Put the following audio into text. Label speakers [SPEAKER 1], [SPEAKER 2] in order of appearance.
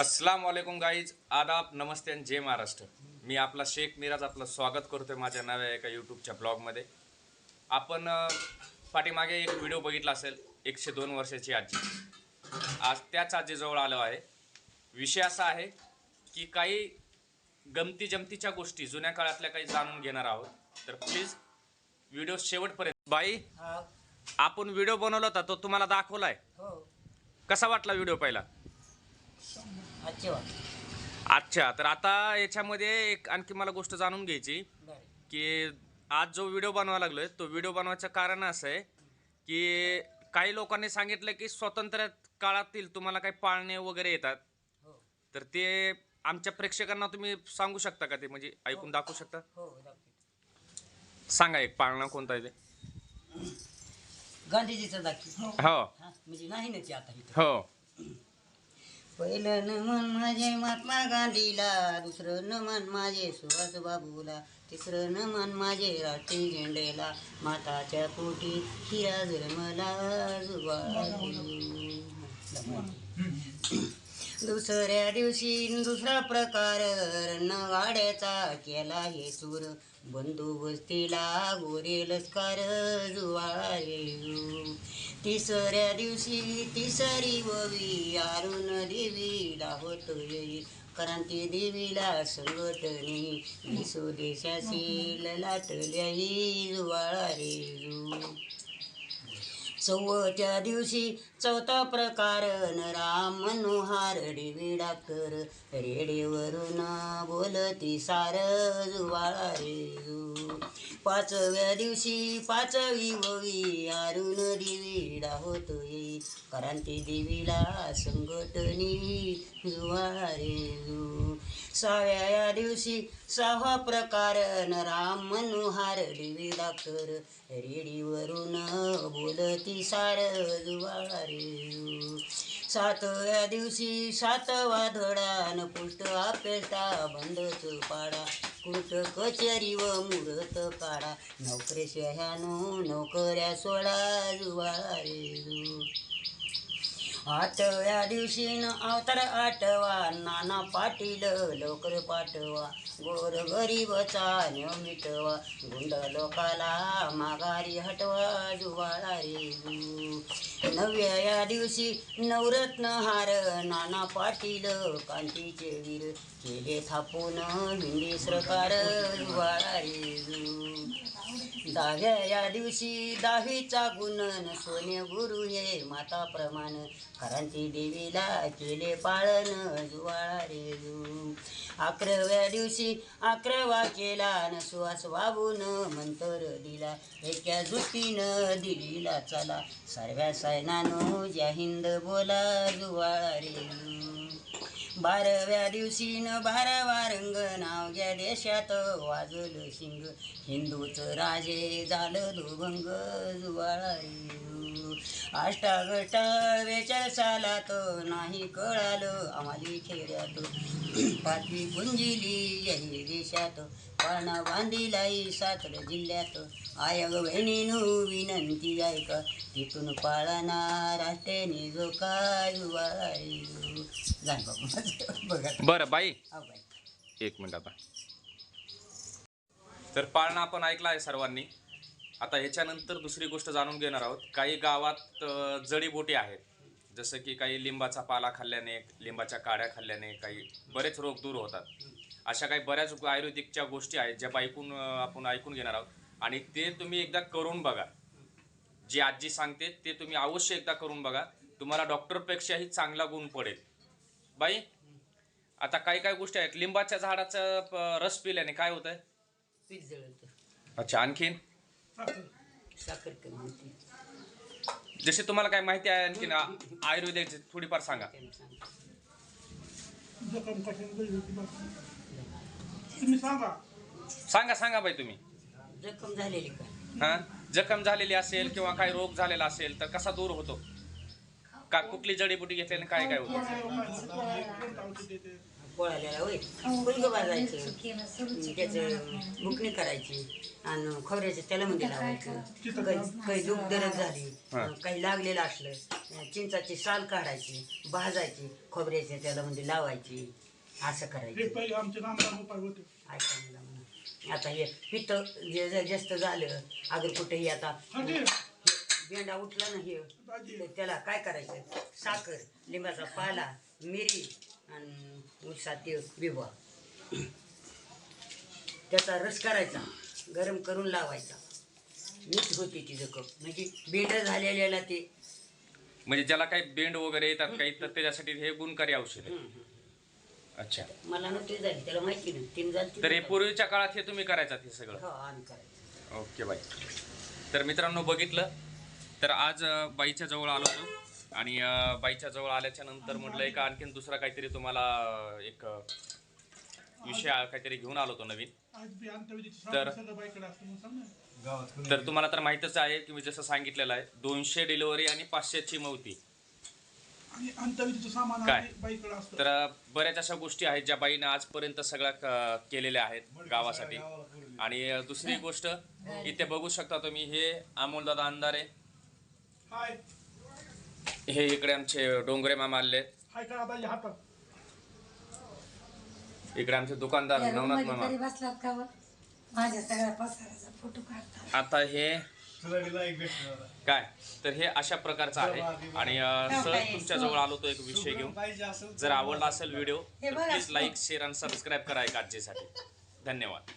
[SPEAKER 1] अस्सलाम वालेकुम गाईज आदाब नमस्ते आणि जय महाराष्ट्र. मी आपला शेख मिराज आपलं स्वागत करतोय माझ्या नव्या एका यूट्यूबच्या ब्लॉगमध्ये. आपण पाठीमागे एक व्हिडिओ बघितला असेल एकशे दोन वर्षाची आजी. आज त्याच आजीजवळ आलो आहे. विषय असा आहे की काही गमती जमतीच्या गोष्टी जुन्या काळातल्या काही जाणून घेणार आहोत. तर प्लीज व्हिडिओ शेवटपर्यंत बाई
[SPEAKER 2] हा.
[SPEAKER 1] आपण व्हिडिओ बनवला होता तो तुम्हाला दाखवलाय.
[SPEAKER 2] हो.
[SPEAKER 1] कसा वाटला व्हिडिओ पहिला?
[SPEAKER 2] अच्छे
[SPEAKER 1] तर आता याच्यामध्ये एक आणखी मला गोष्ट जाणून घ्यायची की आज जो व्हिडिओ बनवायला लागलोय तो व्हिडिओ बनवायचं कारण असं आहे की काही लोकांनी सांगितलं की स्वातंत्र्य काळातील तुम्हाला काही पाळणे वगैरे येतात.
[SPEAKER 2] हो.
[SPEAKER 1] तर ते आमच्या प्रेक्षकांना तुम्ही सांगू शकता का ते? म्हणजे ऐकून दाखवू शकता?
[SPEAKER 2] हो
[SPEAKER 1] सांगा एक पाळणा कोणता आहे ते?
[SPEAKER 2] गांधीजीचं दाखी
[SPEAKER 1] हो.
[SPEAKER 2] हा म्हणजे नाही ना ते आता इथं.
[SPEAKER 1] हो.
[SPEAKER 2] पहिलं नमन माझे महात्मा गांधीला दुसरं नमन माझे सुभाष बाबूला तिसरं नमन माझे राष्ट्रीय झेंडेला माताच्या पोटी हिरा जन्मला जुबाळी. दुसऱ्या दिवशी दुसरा प्रकार रणगाड्याचा केला हे सूर. बंदोबस्तीला गोरे लष्कार जुवाळे तिसऱ्या दिवशी तिसरी ववी अरुण देवीला होत येईल क्रांती देवीला संघटने दिसो देशाशी ललाटल्याही जुवाळा रे जू चौथ्या दिवशी चौथा प्रकार न राम मनोहार डिवी डॉक्टर रेडीवरून बोलती सार जुवाळा रेजू पाचव्या दिवशी पाचवी ववी अरुण देवी होत येई क्रांती देवीला संगतनी जुवाळा रेजू सहाव्या दिवशी सहा प्रकार न राम मनोहार डिवी डॉक्टर रेडीवरून बोलती सार जुवाळा सातव्या दिवशी सातवा धडा न पुष्ट अपेटा बंदच पाडा. कुट कचेरी व मुहूर्त काढा. नोकऱ्या ह्यानो नोकऱ्या सोडा जुवाळा रे आठव्या दिवशी न अवतार आठवा. नाना पाटील लवकर पाठवा. गोर गरीबचा न्यो मिटवा. गुंड लोकाला माघारी हटवा. जुवाळा रे नव्या या दिवशी नवरत्न हार. नाना पाटील कांतीचे वीर. केले थापून हिंदी सरकार. जुवाळा रे दहाव्या या दिवशी दहावीचा गुणन. सोने गुरु हे माता प्रमाण. क्रांती देवीला केले पाळण जुवाळा रे जू अकराव्या दिवशी अकरावा केला न सुवास वाबून मंतर दिला. एका जुतीनं दिलीला चला. सर्व्या सैनानो ज्या हिंद बोला जुवाळा रे बाराव्या दिवशी न बारावा रंग नाव घ्या देशात वाजलं शिंग. हिंदूचं राजे झालं दुभंग जुवाळा रे अष्टागष्ट सालात नाही कळालं आम्हाला खेड्यात. पाचवी गुंजिली यही देशात. पाळणा बांधिलाई सातर जिल्ह्यात. आयग बहिणीनो विनंती ऐका तिथून पाळणा राष्ट्रेने जो काय जाण बाबू बघा.
[SPEAKER 1] बरं बाई.
[SPEAKER 2] हा बाई.
[SPEAKER 1] एक मिनिट आता. तर पाळणा आपण ऐकला आहे सर्वांनी. आता ह्याच्यानंतर दुसरी गोष्ट जाणून घेणार आहोत. काही गावात अ, जडीबुटी आहेत. जसं की काही लिंबाचा पाला खाल्ल्याने लिंबाच्या काड्या खाल्ल्याने काही बरेच रोग दूर होतात. अशा काही बऱ्याच आयुर्वेदिकच्या गोष्टी आहेत ज्या ऐकून आपण ऐकून घेणार आहोत. आणि ते तुम्ही एकदा करून बघा. जी आजी सांगते ते तुम्ही अवश्य एकदा करून बघा. तुम्हाला डॉक्टरपेक्षाही चांगला गुण पडेल. बाई आता काही काही गोष्टी आहेत. लिंबाच्या झाडाचा रस पिल्याने काय होत आहे अच्छा आणखीन?
[SPEAKER 2] साखर कमी होती.
[SPEAKER 1] जसे तुम्हाला काय माहिती आहे आणखीन आ- आयुर्वेदिकची थोडीफार सांगा.
[SPEAKER 2] सांग
[SPEAKER 3] सांगा
[SPEAKER 1] बाई तुम्ही.
[SPEAKER 2] जखम झालेली का?
[SPEAKER 1] हा? जखम झालेली असेल किंवा काही रोग झालेला असेल तर कसा दूर होतो? का कुठली जडीबुटी घेतल्याने काय काय होतं?
[SPEAKER 3] देते
[SPEAKER 2] पोळाल्याला होय फुलगं भाजायचं. त्याचं बुकणी करायची आणि खोबऱ्याच्या तेलामध्ये लावायचं. काही काही दूध दरद झाली
[SPEAKER 1] हा.
[SPEAKER 2] काही लागलेलं असलं चिंचाची साल काढायची भाजायची खोबऱ्याच्या तेलामध्ये लावायची असं
[SPEAKER 3] हे
[SPEAKER 2] करायचं. आता हे पित्त जे जास्त झालं अगर कुठेही आता
[SPEAKER 3] हा
[SPEAKER 2] बेंडा उठला ना हे
[SPEAKER 3] दाजी
[SPEAKER 2] तर त्याला काय करायचं? साखर लिंबाचा पाला मिरी आणि उसात बिबा त्याचा रस करायचा गरम करून लावायचा. मीठ होती ती जखम म्हणजे बेंड झालेल्याला ते.
[SPEAKER 1] म्हणजे ज्याला काही बेंड वगैरे येतात काही तर त्याच्यासाठी हे गुणकारी औषध आहे. अच्छा.
[SPEAKER 2] मला नव्हती झाली त्याला माहिती नाही. तीन झाली
[SPEAKER 1] तर हे पूर्वीच्या काळात हे तुम्ही करायचात हे सगळं?
[SPEAKER 2] हो आम्ही करायचं.
[SPEAKER 1] ओके बाई. तर मित्रांनो बघितलं. तर आज अं, बाईच्या जवळ आलो होतो. आणि बाईच्या जवळ आल्याच्यानंतर म्हटलं एक आणखीन दुसरा काहीतरी तुम्हाला एक विषय काहीतरी घेऊन आलो होतो नवीन.
[SPEAKER 3] आज बी अंतविधीचं
[SPEAKER 1] तर- तर तुम्हाला तर माहीतच आहे की मी जसं सांगितलेलं आहे दोनशे डिलिव्हरी आणि पाचशेची मवती.
[SPEAKER 3] आणि अंतविधीचं सामान
[SPEAKER 1] काय?
[SPEAKER 3] आहे बाईकडे असतं.
[SPEAKER 1] तर बऱ्याच अशा गोष्टी आहेत ज्या बाईनं आजपर्यंत सगळ्या केलेल्या आहेत गावासाठी. आणि दुसरी गोष्ट इथे बघू शकता तुम्ही हे अमोलदादा अंधारे.
[SPEAKER 3] हाय.
[SPEAKER 1] हे इकडे आमचे डोंगरे मामा आले. इकडे आमचे दुकानदार नवनाथ मामा.
[SPEAKER 4] तरी बसलात का वर? माझ्या सगळ्या पसाराचा फोटो काढतात.
[SPEAKER 1] आता हे काय? तर हे अशा प्रकारचं आहे. आणि अं, सहज तुमच्या जवळ आलो तो एक विषय घेऊन. जर आवडला असेल व्हिडिओ
[SPEAKER 4] हे
[SPEAKER 1] तर. प्लीज लाईक शेअर आणि सबस्क्राईब करा एक आजचीसाठी धन्यवाद.